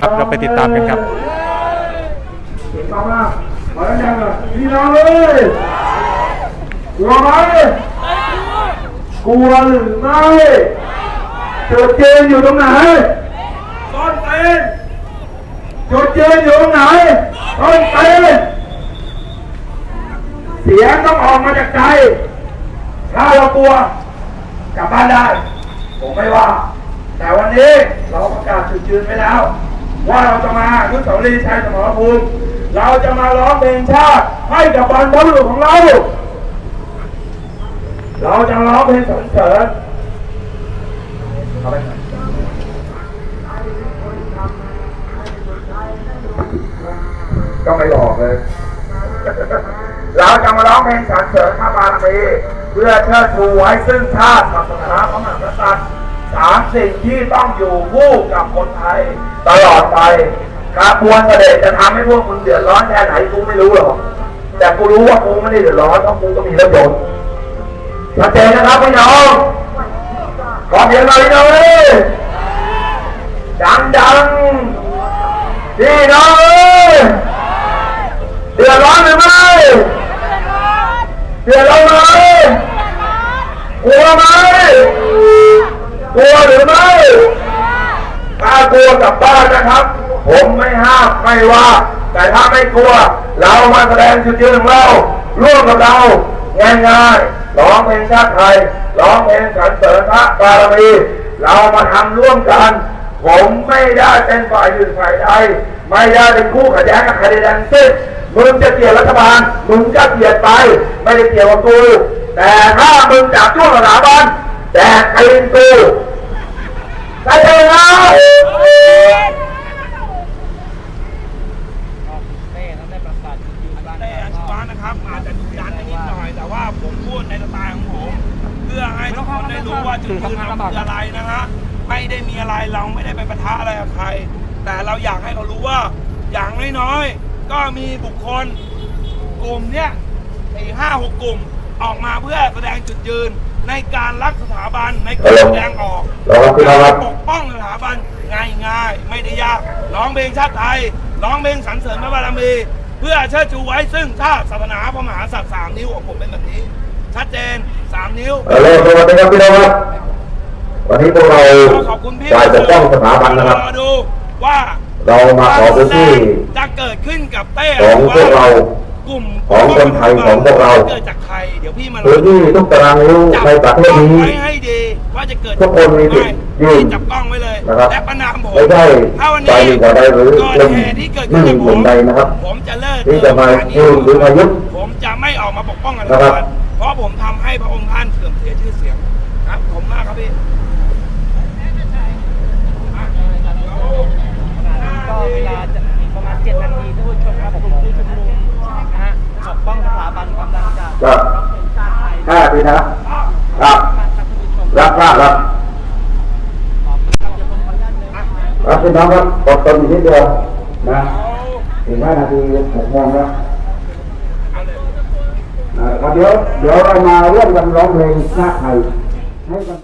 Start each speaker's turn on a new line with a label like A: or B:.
A: ครับเราไปติดตามกันครับ
B: เห็นบ้างนะขอแรงๆเลยพี่น้องเลยกลัวไหมกลัวหรือไม่จุดเจนอยู่ตรงไหนต้นเต็นจุดเจนอยู่ตรงไหนต้นเต็นเสียงต้องออกมาจากใจถ้าเรากลัวกลับบ้านได้ ผมไม่ว่า แต่วันนี้เราประกาศจุดยืนไปแล้ว ว่าเราจะมาอนุสาวรีชัยสมรภูมิเราจะมาร้องเพลงชาติให้กับบรรพบุรุษของเรา เราจะร้องเพลงสรรเสริญเอาไปก็ไม่ออกเลย เราจะมาร้องเพลงสรรเสริญพระบารมีเพื่อเชิดชูไว้ซึ่งชาติศาสนาพระมหากษัตริย์ สามสิ่งที่ต้องอยู่คู่กับคนไทย ตลอดไปกระบวนเสด็จจะทำให้พวกมึงเดือดร้อนแค่ไหนกูไม่รู้หรอก แต่กูรู้ว่ากูไม่ได้เดือดร้อนเพราะกูก็มีรถยนต์ชัดเจนนะครับพี่น้องขอเสียงหน่อยพี่น้องเอ้ยดังดังๆพี่น้องเอ้ยเดือดร้อนหรือไม่เดือดร้อนไหมกลัวไหม กลัวหรือไม่ถ้ากลัวกลับบ้านนะครับ ผมไม่ห้ามไม่ว่า แต่ถ้าไม่กลัว เรามาแสดงจุดยืนของเราร่วมกับเราง่ายๆร้องเพลงชาติไทยร้องเพลงสรรเสริญพระบารมีเรามาทำร่วมกัน ผมไม่ได้เป็นฝ่ายหนึ่งฝ่ายใดไม่ได้เป็นคู่ขัดแย้งกับใครใดทั้งสิ้นมึงจะเกลียดรัฐบาลมึงก็เกลียดไป ไม่ได้เกี่ยวกับกูแต่ถ้ามึงจับช่วงสถาบัน แดกตีนกูได้เลยนะ
C: เต้ต้องได้ประกาศจุดยืนบ้าง
D: เต้อาชีวะนะครับ อาจจะดุดันนิดหน่อย แต่ว่าผมพูดในสไตล์ของผม เพื่อให้ทุกคนได้รู้ว่าจุดยืนเราคืออะไรนะฮะไม่ได้มีอะไรเราไม่ได้ไปปะทะอะไรกับใคร แต่เราอยากให้เขารู้ว่าอย่างน้อยๆก็มีบุคคลกลุ่มเนี้ยสี่ห้าหกกลุ่มออกมาเพื่อแสดงจุดยืน ในการรักสถาบันในการแสดงออก
B: รอพี่น้องครับ
D: ปกป้องสถาบันง่ายๆไม่ได้ยากร้องเพลงชาติไทยร้องเพลงสรรเสริญพระบารมี เพื่อเชิดชูไว้ซึ่งชาติศาสนาพระมหากษัตริย์สามนิ้วของผมเป็นแบบนี้ ชัดเจนสามนิ้ว
B: ฮัลโหลสวัสดีครับพี่น้องครับวันนี้พวกเรา
D: ขอบคุณพี่
B: ฝ่ายปกป้องสถาบันนะครับ
D: อดูว่า
B: เรามาขอพื้นที่
D: จะเกิดขึ้นกับเต้
B: ของพวกเรา
D: กลุ่ม
B: ของคนไทยของพวกเรา
D: เกิดจากใครเดี๋ยวพี่มา
B: พื้นที่ทุกตารางนิ้ว
D: จับ
B: ในประเทศ
D: กล้อง
B: นี้
D: ไว้ให้ดีว่าจะเกิด
B: ทุกคนมีสิทธิ์ยื่น
D: จับกล้องไว้เลย
B: นะครับ
D: และประนามผม
B: ไม่ใช่
D: ถ้าวัน
B: ฝ่าย
D: นี้
B: หนึ่งฝ่ายใดหรือ
D: ก่อน
B: กลุ่ม
D: เหตุที่เกิด
B: หนึ่ง
D: ขึ้นกับ
B: ก
D: ผ
B: ลุ่
D: ม
B: มใดนะครับ
D: ผมจะเลิก
B: ที่จะมายื่นหรือมายุบ
D: ผมจะไม่ออกมาปกป้องกัน
B: นะครับ
D: เพราะผมทำให้พระองค์ท่านเสื่อมเสียชื่อเสียงครับผมมากครับพี่
C: ก็เวลาจะอีกประมาณ 7 นาทีท่านผู้ชมครับกลุ่มผู้ชุมนุมนะฮะปกป้องสถาบันกำลังจะ
B: ครับ
C: ร้องเพลงชาติไท ย
B: ห้าปีนะครับ
C: มครับ
B: รับทราบครับครับพี่น้องครับกดตนอยู่นิดเดียวนะถึงห้านาทีหกโมงแล้วเดี๋ยวเดี๋ยวเรามาเรื่องกันร้องเพลงชาติไทยให้กัน